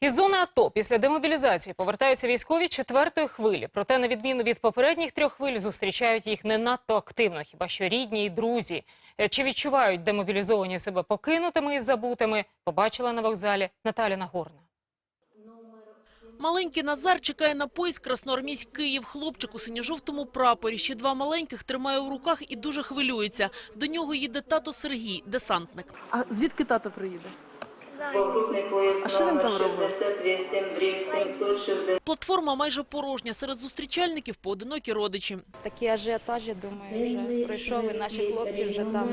Із зони АТО після демобілізації повертаються військові четвертої хвилі. Проте, на відміну від попередніх трьох хвиль, зустрічають їх не надто активно, хіба що рідні і друзі. Е, Чи відчувають демобілізовані себе покинутими і забутими, побачила на вокзалі Наталя Нагорна. Маленький Назар чекає на поїзд Красноармійськ Київ. Хлопчик у синьо-жовтому прапорі. Ще два маленьких тримає у руках і дуже хвилюється. До нього їде тато Сергій, десантник. А звідки тато приїде? А що він там робив? 68 дріб 760. Платформа майже порожня. Серед зустрічальників поодинокі родичі. Такі ажіотажі, думаю, вже пройшов, і наші хлопці вже там.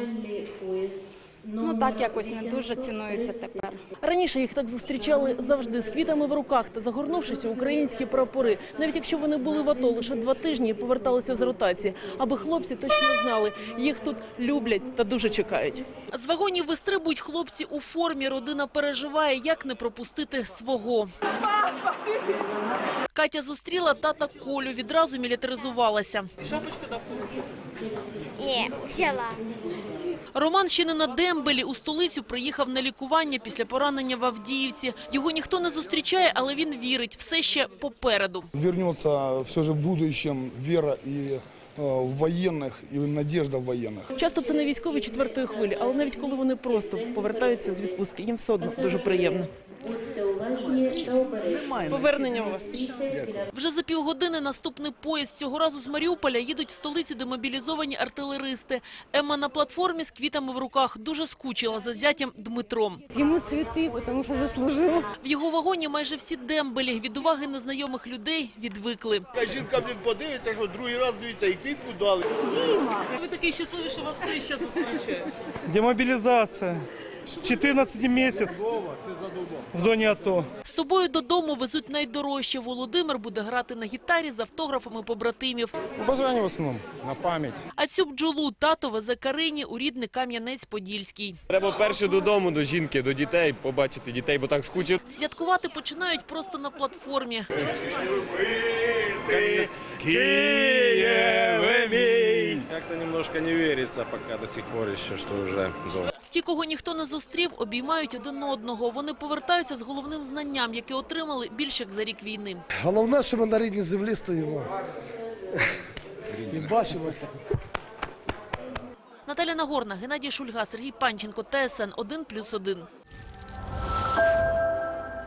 Ну так якось не дуже цінуються тепер. Раніше їх так зустрічали завжди з квітами в руках та загорнувшись у українські прапори. Навіть якщо вони були в АТО лише два тижні і поверталися з ротації, аби хлопці точно знали, їх тут люблять та дуже чекають. З вагонів вистрибують хлопці у формі. Родина переживає, як не пропустити свого. Катя зустріла тата Колю, відразу мілітаризувалася. Ні, взяла. Роман ще не на дембелі. У столицю приїхав на лікування після поранення в Авдіївці. Його ніхто не зустрічає, але він вірить. Все ще попереду. вернется все же в будущем вера и э, в военных, и надежда в военных. Часто це не військові четвертої хвилі, але навіть коли вони просто повертаються з відпустки, їм все одно дуже приємно. З поверненням вас. Вже за півгодини наступний поїзд. Цього разу з Маріуполя їдуть в столицю демобілізовані артилеристи. Емма на платформі з квітами в руках дуже скучила за зятям Дмитром. Ему цветы, потому что заслужил. В його вагоні майже всі дембелі. Від уваги незнайомих людей відвикли. Та жінка, блін, подивиться, що другий раз дивиться і квітку дали. Ви такий щасливий, що вас три ще зустрічають. Демобилизация. 14 месяц в зоне АТО. З собою додому везуть найдорожче. Володимир буде грати на гітарі з автографами побратимів. Бажання в основном, на память. А цю бджолу тато везе Карині у рідний Кам'янець-Подільський. Треба перше додому, до жінки, до дітей, побачити дітей, бо так скучив. Святкувати починають просто на платформі. Києве мій! Як-то немножко не віриться поки до сих пор ще, що вже дома. Ті, кого ніхто не зустрів, обіймають один одного. Вони повертаються з головним знанням, яке отримали більше як за рік війни. Головне, що ми на рідній землі стоїмо. І бачимося. Наталя Нагорна, Геннадій Шульга, Сергій Панченко, ТСН 1+,1.